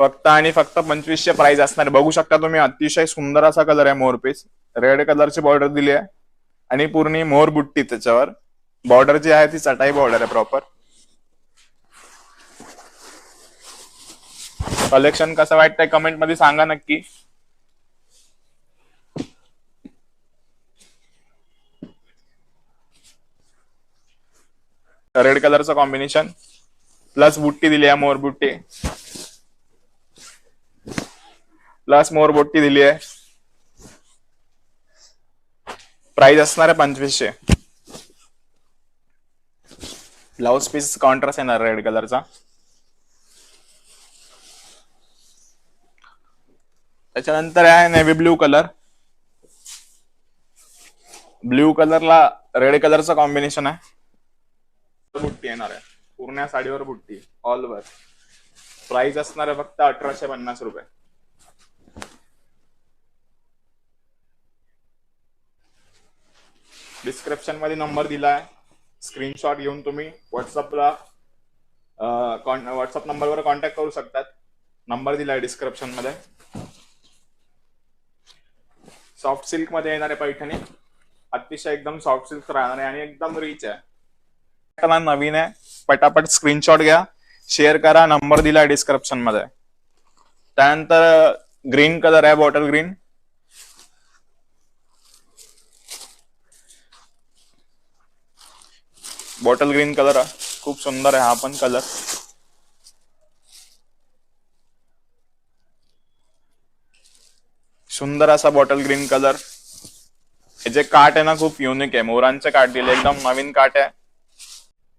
फक्त आणि फक्त पंचवीसशे प्राइस असणार बघू शकता तुम्ही अतिशय सुंदर असा कलर आहे मोर पीस रेड कलरची बॉर्डर दिली आहे. आणि पूर्ण मोर बुट्टी त्याच्यावर. बॉर्डर जी आहे ती चटाई बॉर्डर आहे प्रॉपर कलेक्शन कसं वाटतंय कमेंटमध्ये सांगा नक्की. रेड कलरचं कॉम्बिनेशन प्लस बुट्टी दिली आहे मोर बुट्टी. लास्ट मोर बुट्टी दिली आहे. प्राइस असणार आहे पंचवीसशे. ब्लाउज पीस कॉन्ट्रास्ट येणार रेड कलरचा त्याच्यानंतर आहे नेव्ही ब्ल्यू कलर ब्ल्यू कलरला रेड कलरचं कॉम्बिनेशन आहे. बुट्टी येणार आहे. पूर्ण साडीवर बुट्टी ऑल वर प्राइस असणार आहे फक्त अठराशे पन्नास रुपये. डिस्क्रिप्शनमध्ये नंबर दिला आहे स्क्रीनशॉट घेऊन तुम्ही व्हॉट्सअपला व्हॉट्सअप नंबरवर कॉन्टॅक्ट करू शकतात नंबर दिला आहे डिस्क्रिप्शनमध्ये सॉफ्ट सिल्कमध्ये येणारे पैठणी अतिशय एकदम सॉफ्ट सिल्क राहणार आहे आणि एकदम रिच आहे. नवीन आहे. पटापट स्क्रीनशॉट घ्या. शेअर करा. नंबर दिला आहे डिस्क्रिप्शनमध्ये त्यानंतर ग्रीन कलर आहे bottle green bottle green colour आहे. खूप सुंदर आहे हा पण कलर सुंदर असा बॉटल ग्रीन कलर हे जे काट आहे ना खूप युनिक आहे. मोरांचे काट दिले एकदम नवीन काट आहे.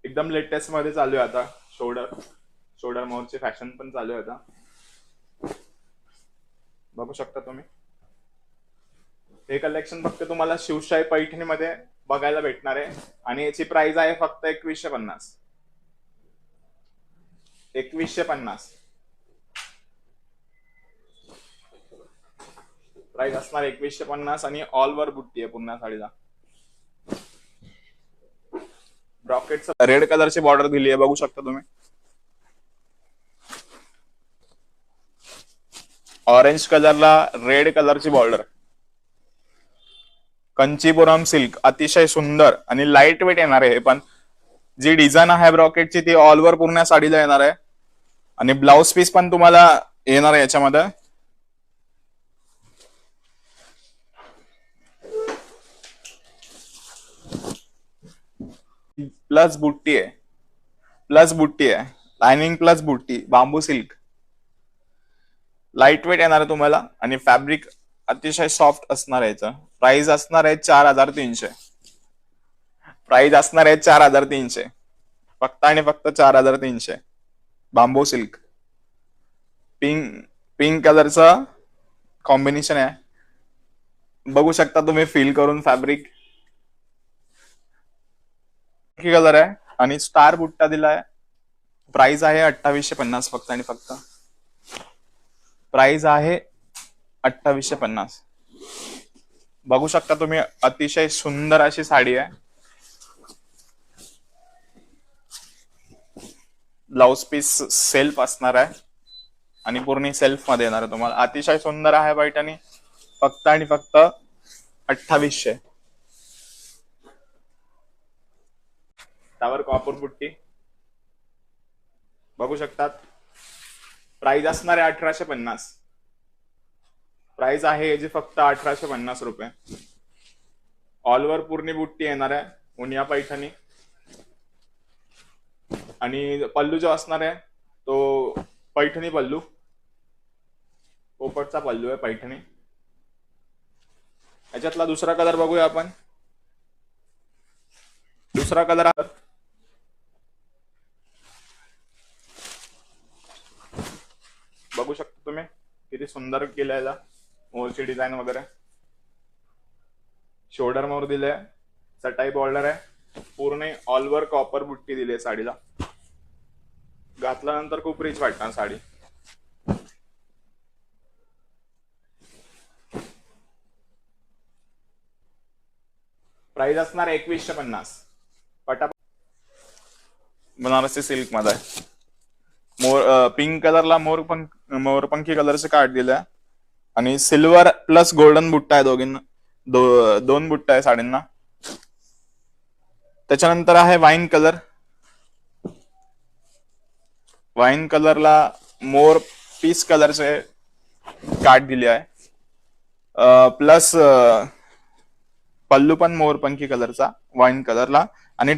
एकदम लेटेस्टमध्ये चालू आहे आता शोल्डर शोल्डर मोरची फॅशन पण चालू आहे आता. बघू शकता तुम्ही. हे कलेक्शन फक्त तुम्हाला शिवशाही पैठणीमध्ये बघायला भेटणार आहे. आणि याची प्राइस आहे फक्त एकवीसशे पन्नास. एकवीसशे पन्नास. प्राइस असणार एकवीसशे पन्नास आणि ऑल वर बुट्टी आहे पुन्हा साडीला. ब्रॉकेट रेड कलरची बॉर्डर दिली आहे बघू शकता तुम्ही. ऑरेंज कलरला रेड कलरची बॉर्डर कंचीपुरम सिल्क अतिशय सुंदर आणि लाइट वेट येणार आहे हे पण. जी डिझाईन आहे ब्रॉकेटची ती ऑल पूर्ण साडीला येणार आहे. आणि ब्लाउज पीस पण तुम्हाला येणार आहे याच्यामध्ये. प्लस बुट्टी आहे. प्लस बुट्टी आहे. लायनिंग प्लस बुट्टी. बांबू सिल्क लाइट वेट येणार आहे तुम्हाला. आणि फॅब्रिक अतिशय सॉफ्ट असणार आहे प्राइस असणार आहे चार हजार तीनशे. प्राइस असणार आहे चार हजार तीनशे. फक्त आणि फक्त चार हजार तीनशे. बांबू सिल्क पिंक पिंक कलरचं कॉम्बिनेशन आहे. बघू शकता तुम्ही फील करून फॅब्रिक कलर आहे आणि स्टार बुट्टा दिलाय. प्राइस आहे अठ्ठावीसशे पन्नास फक्त आणि फक्त. प्राइस आहे अठ्ठावीसशे पन्नास. बघू शकता तुम्ही अतिशय सुंदर अशी साडी आहे. ब्लाउज पीस सेल्फ असणार आहे. आणि पूर्ण सेल्फमध्ये येणार आहे तुम्हाला. अतिशय सुंदर आहे पैठणी फक्त आणि फक्त अठ्ठावीसशे. त्यावर कॉपर बुट्टी. बघू शकतात. प्राइस असणार आहे अठराशे पन्नास. प्राइस आहे याची फक्त अठराशे पन्नास रुपये. ऑलवर ओव्हर पूर्ण बुट्टी येणार आहे उनिया पैठणी. आणि पल्लू जो असणार आहे तो पैठणी पल्लू. पोपटचा पल्लू आहे पैठणी. याच्यातला दुसरा कलर बघूया आपण. दुसरा कलर बघू शकता तुम्ही किती सुंदर केलेला. मोरची डिझाईन वगैरे. शोल्डर मोर दिले चटाई बॉर्डर आहे. पूर्ण ऑलवर कॉपर बुट्टी दिली आहे साडीला. घातल्यानंतर खूप रिच वाटणार साडी. प्राइस असणार एकवीसशे पन्नास. पटापट बनारसी सिल्कमध्ये मोर पिंक कलरला मोर पंख मोरपंखी कलरचे कार्ड दिले आहे. आणि सिल्वर प्लस गोल्डन बुट्टा आहे दोघींना. दो, दोन बुट्टा आहे साडींना. त्याच्यानंतर आहे वाईन कलर. वाईन कलरला मोर पीस कलरचे कार्ड दिले आहे. प्लस पल्लू पण मोरपंखी कलरचा वाईन कलरला. आणि